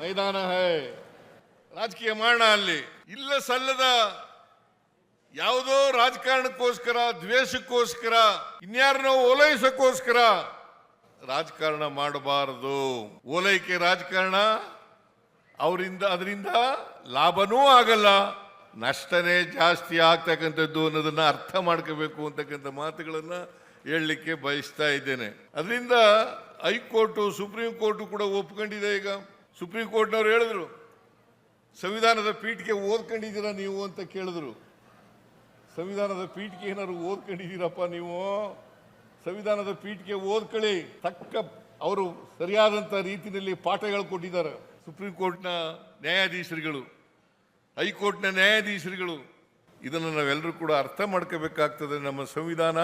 ಮೈದಾನ ಹೈ. ರಾಜಕೀಯ ಮಾಡೋಣ ಅಲ್ಲಿ. ಇಲ್ಲ ಸಲ್ಲದ ಯಾವುದೋ ರಾಜಕಾರಣಕ್ಕೋಸ್ಕರ, ದ್ವೇಷಕ್ಕೋಸ್ಕರ, ಇನ್ಯಾರನ್ನೋ ಓಲೈಸಕ್ಕೋಸ್ಕರ ರಾಜಕಾರಣ ಮಾಡಬಾರದು. ಓಲೈಕೆ ರಾಜಕಾರಣ, ಅವರಿಂದ, ಅದರಿಂದ ಲಾಭನೂ ಆಗಲ್ಲ. ನಷ್ಟನೇ ಜಾಸ್ತಿ ಆಗ್ತಕ್ಕಂಥದ್ದು ಅನ್ನೋದನ್ನ ಅರ್ಥ ಮಾಡ್ಕೋಬೇಕು ಅಂತಕ್ಕಂಥ ಮಾತುಗಳನ್ನ ಹೇಳಲಿಕ್ಕೆ ಬಯಸ್ತಾ ಇದ್ದೇನೆ. ಅದರಿಂದ ಹೈಕೋರ್ಟು, ಸುಪ್ರೀಂ ಕೋರ್ಟು ಕೂಡ ಒಪ್ಕೊಂಡಿದೆ ಈಗ. ಸುಪ್ರೀಂ ಕೋರ್ಟ್ನವ್ರು ಹೇಳಿದ್ರು, ಸಂವಿಧಾನದ ಪೀಠಿಗೆ ಓದ್ಕೊಂಡಿದ್ದೀರಾ ನೀವು ಅಂತ ಕೇಳಿದ್ರು. ಸಂವಿಧಾನದ ಪೀಠಿಗೆ ಏನಾದ್ರು ಓದ್ಕೊಂಡಿದ್ದೀರಪ್ಪ ನೀವು? ಸಂವಿಧಾನದ ಪೀಠಿಗೆ ಓದ್ಕೊಳ್ಳಿ. ತಕ್ಕ ಅವರು ಸರಿಯಾದಂಥ ರೀತಿಯಲ್ಲಿ ಪಾಠಗಳು ಕೊಟ್ಟಿದ್ದಾರೆ ಸುಪ್ರೀಂ ಕೋರ್ಟ್ನ ನ್ಯಾಯಾಧೀಶರುಗಳು, ಹೈಕೋರ್ಟ್ನ ನ್ಯಾಯಾಧೀಶರುಗಳು. ಇದನ್ನು ನಾವೆಲ್ಲರೂ ಕೂಡ ಅರ್ಥ ಮಾಡ್ಕೋಬೇಕಾಗ್ತದೆ. ನಮ್ಮ ಸಂವಿಧಾನ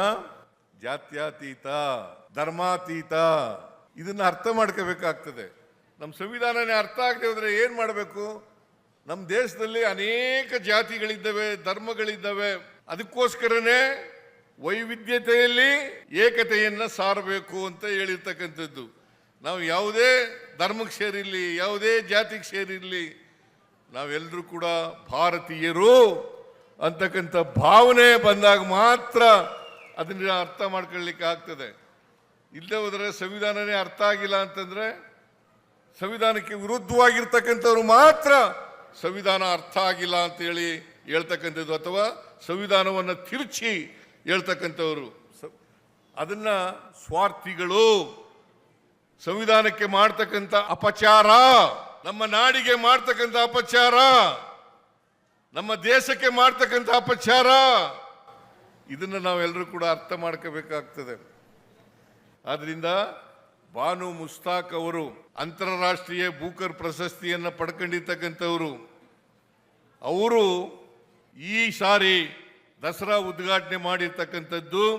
ಜಾತ್ಯಾತೀತ, ಧರ್ಮಾತೀತ, ಇದನ್ನು ಅರ್ಥ ಮಾಡ್ಕೋಬೇಕಾಗ್ತದೆ. ನಮ್ಮ ಸಂವಿಧಾನನೇ ಅರ್ಥ ಆಗದೆ ಹೋದರೆ ಏನು ಮಾಡಬೇಕು? ನಮ್ಮ ದೇಶದಲ್ಲಿ ಅನೇಕ ಜಾತಿಗಳಿದ್ದಾವೆ, ಧರ್ಮಗಳಿದ್ದಾವೆ. ಅದಕ್ಕೋಸ್ಕರನೇ ವೈವಿಧ್ಯತೆಯಲ್ಲಿ ಏಕತೆಯನ್ನು ಸಾರಬೇಕು ಅಂತ ಹೇಳಿರ್ತಕ್ಕಂಥದ್ದು. ನಾವು ಯಾವುದೇ ಧರ್ಮಕ್ಕೆ ಸೇರಿರಲಿ, ಯಾವುದೇ ಜಾತಿಗೆ ಸೇರಿರಲಿ, ನಾವೆಲ್ಲರೂ ಕೂಡ ಭಾರತೀಯರು ಅಂತಕ್ಕಂಥ ಭಾವನೆ ಬಂದಾಗ ಮಾತ್ರ ಅದನ್ನ ಅರ್ಥ ಮಾಡ್ಕೊಳ್ಳಿಕ್ಕೆ ಆಗ್ತದೆ. ಇಲ್ಲದೆ ಹೋದರೆ ಸಂವಿಧಾನನೇ ಅರ್ಥ ಆಗಿಲ್ಲ ಅಂತಂದ್ರೆ ಸಂವಿಧಾನಕ್ಕೆ ವಿರುದ್ಧವಾಗಿರ್ತಕ್ಕಂಥವ್ರು ಮಾತ್ರ ಸಂವಿಧಾನ ಅರ್ಥ ಆಗಿಲ್ಲ ಅಂತ ಹೇಳಿ ಹೇಳ್ತಕ್ಕಂಥದ್ದು ಅಥವಾ ಸಂವಿಧಾನವನ್ನು ತಿರುಚಿ ಹೇಳ್ತಕ್ಕಂಥವ್ರು. ಅದನ್ನ ಸ್ವಾರ್ಥಿಗಳು ಸಂವಿಧಾನಕ್ಕೆ ಮಾಡ್ತಕ್ಕಂಥ ಅಪಚಾರ, ನಮ್ಮ ನಾಡಿಗೆ ಮಾಡ್ತಕ್ಕಂಥ ಅಪಚಾರ, ನಮ್ಮ ದೇಶಕ್ಕೆ ಮಾಡ್ತಕ್ಕಂಥ ಅಪಚಾರ, ಇದನ್ನು ನಾವೆಲ್ಲರೂ ಕೂಡ ಅರ್ಥ ಮಾಡ್ಕೋಬೇಕಾಗ್ತದೆ. ಆದ್ರಿಂದ ಬಾನು ಮುಸ್ತಾಕ್ ಅವರು ಅಂತಾರಾಷ್ಟ್ರೀಯ ಬೂಕರ್ ಪ್ರಶಸ್ತಿಯನ್ನು ಪಡ್ಕೊಂಡಿರ್ತಕ್ಕಂಥವರು. ಅವರು ಈ ಸಾರಿ ದಸರಾ ಉದ್ಘಾಟನೆ ಮಾಡಿರ್ತಕ್ಕಂಥದ್ದು.